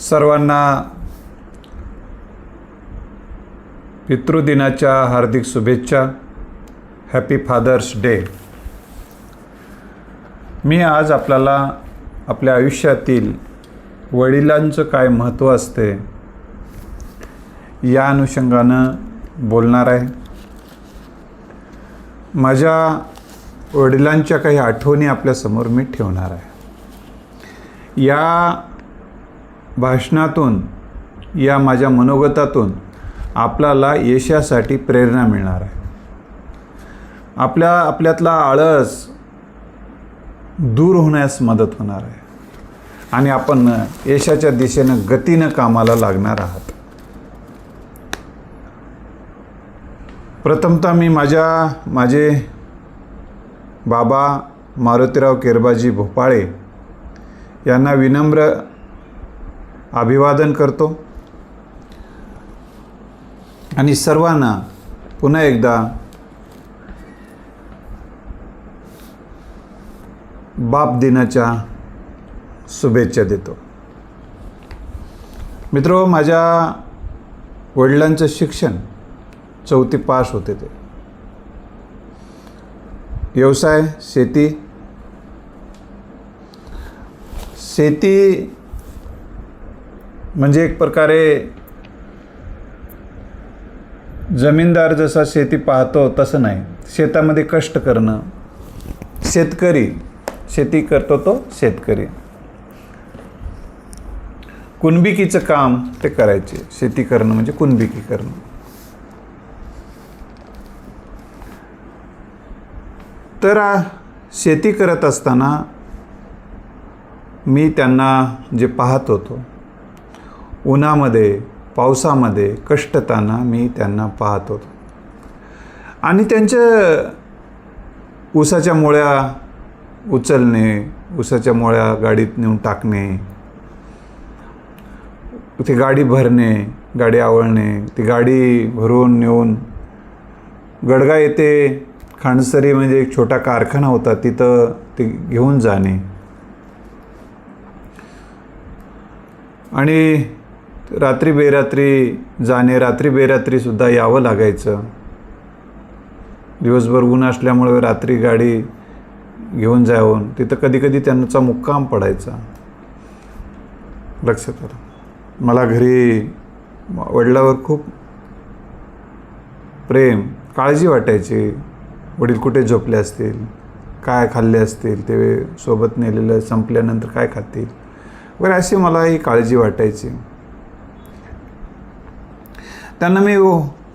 सर्वांना पितृदिनाच्या हार्दिक शुभेच्छा. Happy fathers day मी आज आपल्याला आपल्या आयुष्यातील वडिलांचं काय महत्त्व असते या अनुषंगानं बोलणार आहे. माझ्या वडिलांच्या काही आठवणी आपल्यासमोर मी ठेवणार आहे. या भाषणातून या माझ्या मनोगतातून आपल्याला यशासाठी प्रेरणा मिळणार आहे. आपल्या आपल्यातला आळस दूर होण्यास मदत होणार आहे. आणि आपण यशाच्या दिशेनं गतीनं कामाला लागणार आहात. प्रथमतः मी माझ्या माझे बाबा मारुतीराव केरबाजी भोपाळे यांना विनम्र अभिवादन करतो. आणि सर्वांना पुन्हा एकदा बाप दिनाच्या शुभेच्छा देतो. मित्र माझ्या वडिलांचं शिक्षण चौथी पास होते ते. व्यवसाय शेती. शेती म्हणजे एक प्रकारे जमीनदार जसा शेती पाहतो तसं नाही. शेतामध्ये कष्ट करणं शेतकरी शेती करतो तो शेतकरी. कुणबिकीचं काम ते करायचे शेती करणं म्हणजे कुणबिकी करणं. तर शेती करत असताना मी त्यांना जे पाहत होतो उन्हामध्ये पावसामध्ये कष्टताना मी त्यांना पाहत होतो. आणि त्यांच्या ऊसाच्या मुळ्या उचलणे ऊसाच्या मुळ्या गाडीत नेऊन टाकणे ती गाडी भरणे गाडी आवळणे ती गाडी भरून नेऊन गडगा येथे खांडसरी म्हणजे एक छोटा कारखाना होता तिथं ते घेऊन जाणे. आणि रात्री बेरात्री जाणे रात्री बेरात्रीसुद्धा यावं लागायचं. दिवसभर ऊन असल्यामुळे रात्री गाडी घेऊन जाऊन तिथं कधी कधी त्यांचा मुक्काम पडायचा. लक्षात आलं मला घरी वडिलावर खूप प्रेम काळजी वाटायची. वडील कुठे झोपले असतील काय खाल्ले असतील ते सोबत नेलेलं संपल्यानंतर काय खातील? वगैरे अशी मला ही काळजी वाटायची. त्यांना मी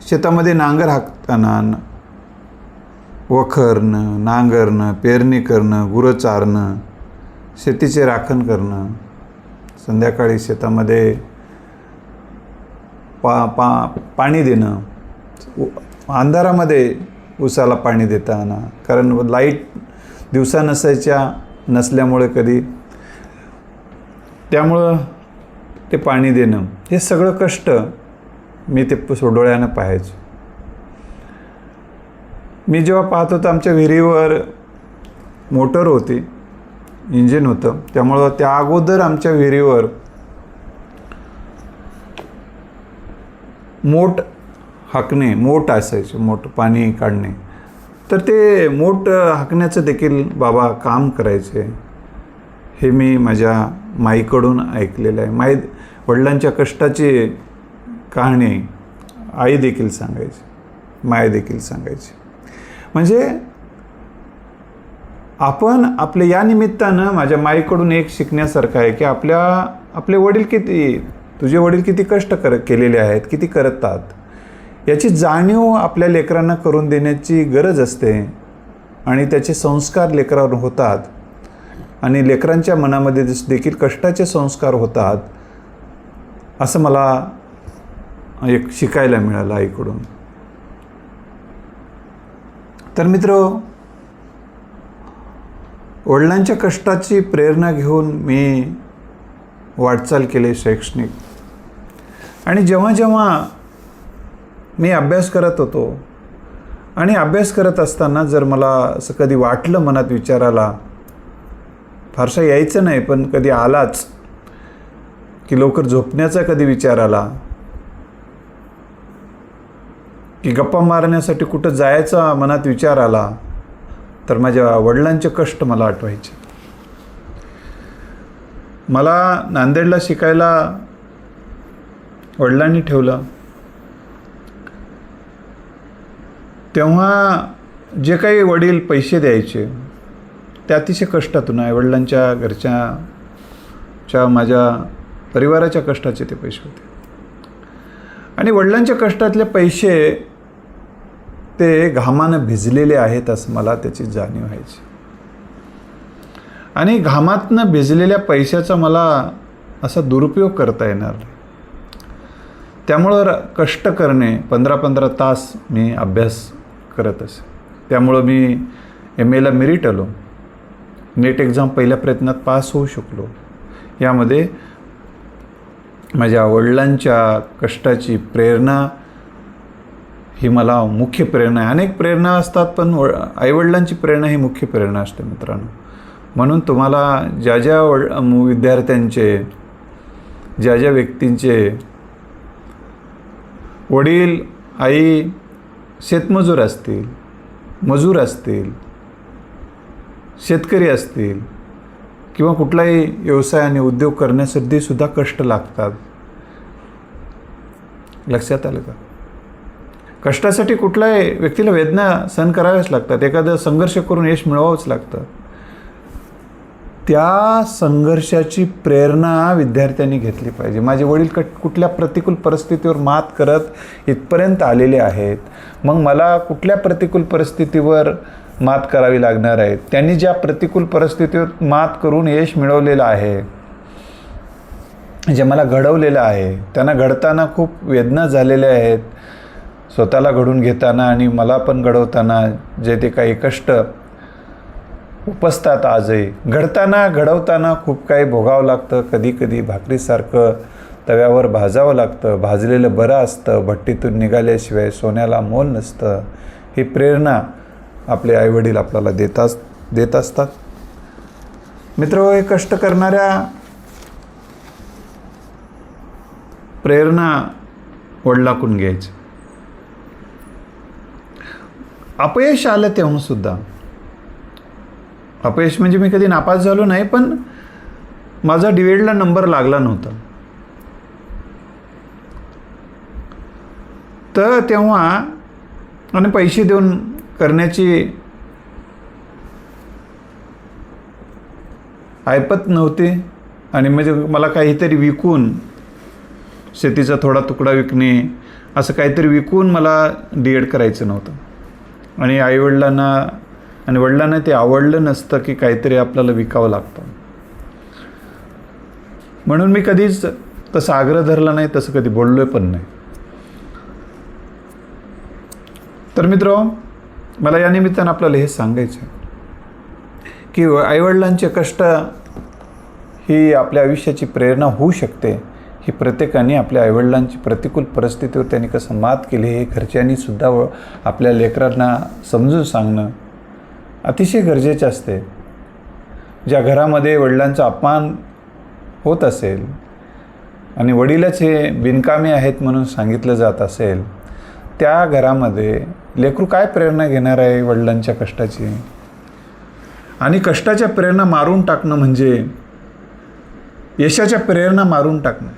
शेतामध्ये नांगर हाकताना वखरणं नांगरणं पेरणी करणं गुरं चारणं शेतीचे राखण करणं संध्याकाळी शेतामध्ये पा पा पाणी देणं अंधारामध्ये उसाला पाणी देताना कारण लाइट दिवसा नसायच्या नसल्यामुळे कधी त्यामुळं ते पाणी देणं हे सगळं कष्ट मी ते प- डोळ्यानं पाहायचो. मी जेव्हा पाहत होतो आमच्या विहिरीवर मोटर होती इंजिन होतं. त्यामुळं त्या अगोदर आमच्या विहिरीवर मोठ हाकणे मोठ असायचे मोठ पाणी काढणे. तर ते मोठ हाकण्याचं देखील बाबा काम करायचे. हे मी माझ्या माईकडून ऐकलेलं आहे. माई वडिलांच्या कष्टाची कहाणी आई देखील सांगायची माय देखील सांगायची. म्हणजे आपण आपल्या या निमित्तानं माझ्या माईकडून एक शिकण्यासारखं आहे की आपल्या आपले वडील किती तुझे वडील किती कष्ट कर केलेले आहेत किती करतात याची जाणीव आपल्या लेकरांना करून देण्याची गरज असते आणि त्याचे संस्कार लेकरावर होतात आणि लेकरांच्या मनामध्ये देखील कष्टाचे संस्कार होतात असं मला एक शिकायला मिळालं आईकडून. तर मित्र वडिलांच्या कष्टाची प्रेरणा घेऊन मी वाटचाल केली शैक्षणिक. आणि जेव्हा जेव्हा मी अभ्यास करत होतो आणि अभ्यास करत असताना जर मला असं कधी वाटलं मनात विचाराला फारसा यायचं नाही पण कधी आलाच की लवकर झोपण्याचा कधी विचार आला की गप्पा मारण्यासाठी कुठं जायचा मनात विचार आला तर माझ्या वडिलांचे कष्ट मला आठवायचे. मला नांदेडला शिकायला वडिलांनी ठेवलं. तेव्हा जे काही वडील पैसे द्यायचे ते अतिशय कष्टातून आहे. वडिलांच्या घरच्याच्या माझ्या परिवाराच्या कष्टाचे ते पैसे होते. आणि वडिलांच्या कष्टातले पैसे ते घामानं भिजलेले आहेत असं मला त्याची जाणीव व्हायची. आणि घामातनं भिजलेल्या पैशाचा मला असा दुरुपयोग करता येणार नाही. त्यामुळं कष्ट करणे पंधरा पंधरा तास मी अभ्यास करत असे. त्यामुळं मी एम एला मेरिट आलो. नेट एक्झाम पहिल्या प्रयत्नात पास होऊ शकलो. यामध्ये माझ्या वडिलांच्या कष्टाची प्रेरणा ही मला मुख्य प्रेरणा आहे. अनेक प्रेरणा असतात पण व आईवडिलांची प्रेरणा ही मुख्य प्रेरणा असते मित्रांनो. म्हणून तुम्हाला ज्या ज्या वड विद्यार्थ्यांचे ज्या ज्या व्यक्तींचे वडील आई शेतमजूर असतील मजूर असतील शेतकरी असतील किंवा कुठलाही व्यवसाय आणि उद्योग करण्यासाठी सुद्धा कष्ट लागतात. लक्षात आलं का? कष्टासाठी कुठल्याही व्यक्तीला वेदना सहन कराव्याच लागतात. एखादं संघर्ष करून यश मिळवावंच लागतं. त्या संघर्षाची प्रेरणा विद्यार्थ्यांनी घेतली पाहिजे. माझे वडील कट कुठल्या प्रतिकूल परिस्थितीवर मात करत इथपर्यंत आलेले आहेत. मग मला कुठल्या प्रतिकूल परिस्थितीवर मात करावी लागणार आहे? त्यांनी ज्या प्रतिकूल परिस्थितीवर मात करून यश मिळवलेलं आहे जे मला घडवलेलं आहे त्यांना घडताना खूप वेदना झालेल्या आहेत. स्वतःला घडून घेताना आणि मला पण घडवताना जे ते काही कष्ट उपसतात आजही. घडताना घडवताना खूप काही भोगावं लागतं. कधी कधी भाकरीसारखं तव्यावर भाजावं लागतं. भाजलेलं बरं असतं. भट्टीतून निघाल्याशिवाय सोन्याला मोल नसतं. ही प्रेरणा आपले आईवडील आपल्याला देतास देत असतात. मित्र हे कष्ट करणाऱ्या प्रेरणा वडलाकून घ्यायची. अपयश आलं तेव्हा सुद्धा. अपयश म्हणजे मी कधी नापास झालो नाही पण माझा डिवेडला नंबर लागला नव्हता. तर तेव्हा आणि पैसे देऊन करण्याची ऐपत नव्हते आणि म्हणजे मला काहीतरी विकून शेतीचा थोडा तुकडा विकणे असं काहीतरी विकून मला डी एड करायचं नव्हतं. आणि आईवडिलांना आणि वडिलांना ते आवडलं नसतं की काहीतरी आपल्याला विकावं लागतं. म्हणून मी कधीच तसा आग्रह धरला नाही तसं कधी बोललोय पण नाही. तर मित्र मला या निमित्तानं आपल्याला हे सांगायचं आहे की आईवडिलांचे कष्ट ही आपल्या आयुष्याची प्रेरणा होऊ शकते. ही प्रत्येकाने आपल्या आईवडिलांची प्रतिकूल परिस्थितीवर त्यांनी कसं मात केली हे घरच्यांनीसुद्धा व आपल्या लेकरांना समजून सांगणं अतिशय गरजेचे असते. ज्या घरामध्ये वडिलांचा अपमान होत असेल आणि वडीलच हे बिनकामी आहेत म्हणून सांगितलं जात असेल त्या घरामध्ये लेकरू काय प्रेरणा घेणार आहे वडिलांच्या कष्टाची? आणि कष्टाच्या प्रेरणा मारून टाकणं म्हणजे यशाच्या प्रेरणा मारून टाकणं.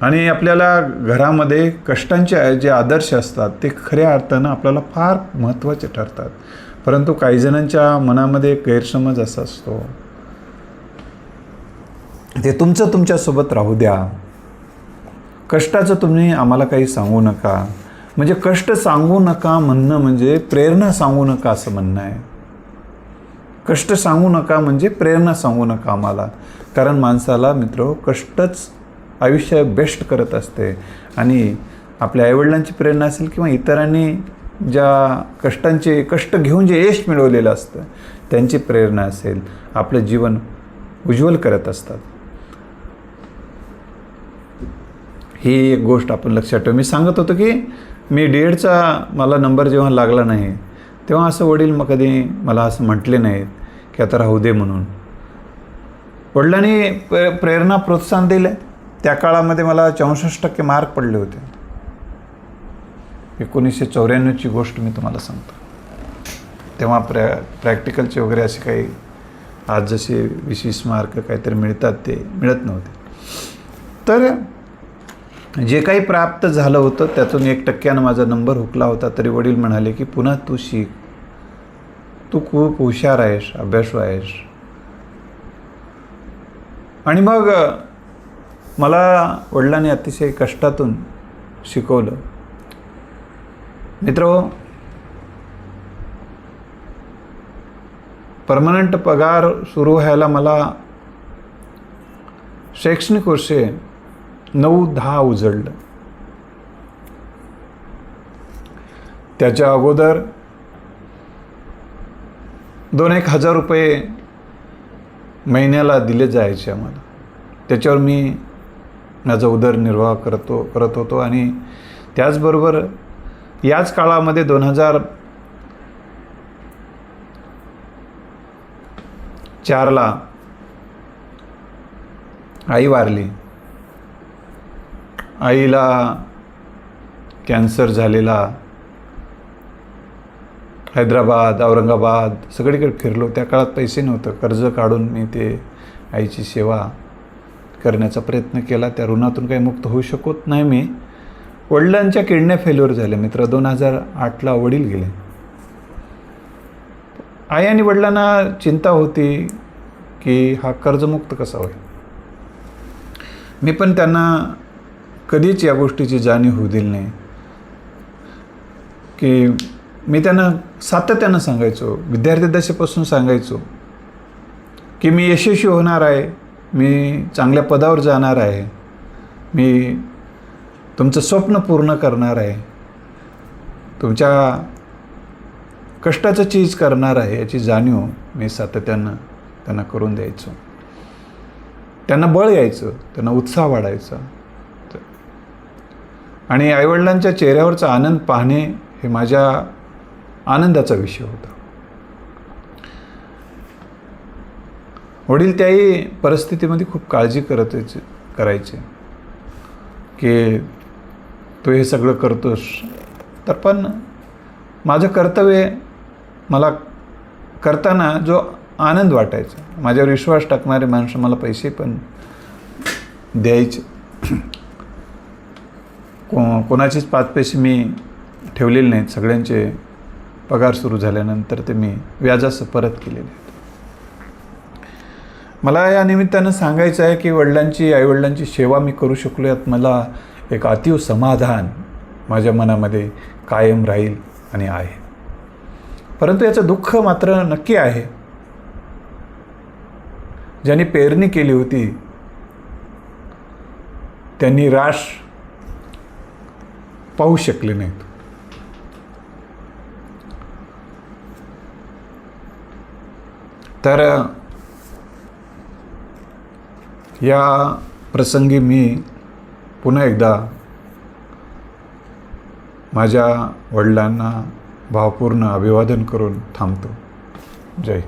आणि आपल्याला घरामध्ये कष्टांचे जे आदर्श असतात ते खऱ्या अर्थानं आपल्याला फार महत्त्वाचे ठरतात. परंतु काही जणांच्या मनामध्ये गैरसमज असा असतो. ते तुमचं तुमच्यासोबत राहू द्या. कष्टाचं तुम्ही आम्हाला काही सांगू नका. म्हणजे कष्ट सांगू नका म्हणणं म्हणजे प्रेरणा सांगू नका असं म्हणणं आहे. कष्ट सांगू नका म्हणजे प्रेरणा सांगू नका आम्हाला. कारण माणसाला मित्र हो, कष्टच आयुष्य बेस्ट करत असते. आणि आपल्या आईवडिलांची प्रेरणा असेल किंवा इतरांनी ज्या कष्टांचे कष्ट घेऊन जे यश मिळवलेलं असतं त्यांची प्रेरणा असेल. आपलं जीवन उज्ज्वल करत असतात. ही एक गोष्ट आपण लक्षात ठेवू मी सांगत होतो की मी डी एडचा मला नंबर जेव्हा लागला नाही तेव्हा असं वडील मग कधी मला असं म्हटले नाहीत की आता राहू दे म्हणून. वडिलांनी प्रेरणा प्रोत्साहन दिलं त्या काळामध्ये मला चौसष्ट टक्के मार्क पडले होते. एकोणीसशे चौऱ्याण्णवची गोष्ट मी तुम्हाला सांगतो. तेव्हा प्रॅ प्रॅक्टिकलचे वगैरे असे काही आज जसे वीस वीस मार्क काहीतरी मिळतात ते मिळत नव्हते. तर जे काही प्राप्त झालं होतं त्यातून एक टक्क्यानं माझा नंबर हुकला होता. तरी वडील म्हणाले की पुन्हा तू शिक. तू खूप हुशार आहेस अभ्यासू आहेस. आणि मग मला वडिलांनी अतिशय कष्टातून शिकवलं. मित्र परमनंट पगार सुरू व्हायला मला शैक्षणिक वर्षे नऊ दहा उजळलं. त्याच्या अगोदर दोन एक हजार रुपये महिन्याला दिले जायचे आम्हाला. त्याच्यावर मी माझा उदरनिर्वाह करतो करत होतो. आणि त्याचबरोबर याच काळामध्ये दोन हजार चारला आई वारली. आईला कॅन्सर झालेला. हैदराबाद औरंगाबाद सगळीकडे फिरलो. त्या काळात पैसे नव्हतं. कर्ज काढून मी ते आईची सेवा करण्याचा प्रयत्न केला. त्या ऋणातून काही मुक्त होऊ शकत नाही मी. वडिलांच्या किडण्या फेल्युअर झाल्या मित्र दोन हजार आठला वडील गेले. आई आणि वडिलांना चिंता होती की हा कर्जमुक्त कसा होईल? मी पण त्यांना कधीच या गोष्टीची जाणीव होऊ दिली नाही. की मी त्यांना सातत्यानं सांगायचो विद्यार्थी दशेपासून सांगायचो की मी यशस्वी होणार आहे. मी चांगल्या पदावर जाणार आहे. मी तुमचं स्वप्न पूर्ण करणार आहे. तुमच्या कष्टाचं चीज करणार आहे याची जाणीव मी सातत्यानं त्यांना करून द्यायचो. त्यांना बळ यायचं त्यांना उत्साह वाढायचा. आणि आईवडिलांच्या चेहऱ्यावरचा आनंद पाहणे हे माझ्या आनंदाचा विषय होता. वडील त्याही परिस्थितीमध्ये खूप काळजी करत करायचे. की तू हे सगळं करतोस. तर पण माझं कर्तव्य मला करताना जो आनंद वाटायचा. माझ्यावर विश्वास टाकणारे माणसं मला पैसे पण द्यायचे. को कोणाचेच पाच पैसे मी ठेवलेले नाहीत. सगळ्यांचे पगार सुरू झाल्यानंतर ते मी व्याजासह परत केलेले. आहेत मला या निमित्तानं सांगायचं आहे की वडिलांची आईवडिलांची सेवा मी करू शकलो यात मला एक अतिव समाधान माझ्या मनामध्ये कायम राहील आणि आहे. परंतु याचं दुःख मात्र नक्की आहे. ज्यांनी पेरणी केली होती त्यांनी राश पाहू शकले नाहीत. तर या प्रसंगी मी पुन्हा एकदा माझ्या वडिलांना भावपूर्ण अभिवादन करून थांबतो. जय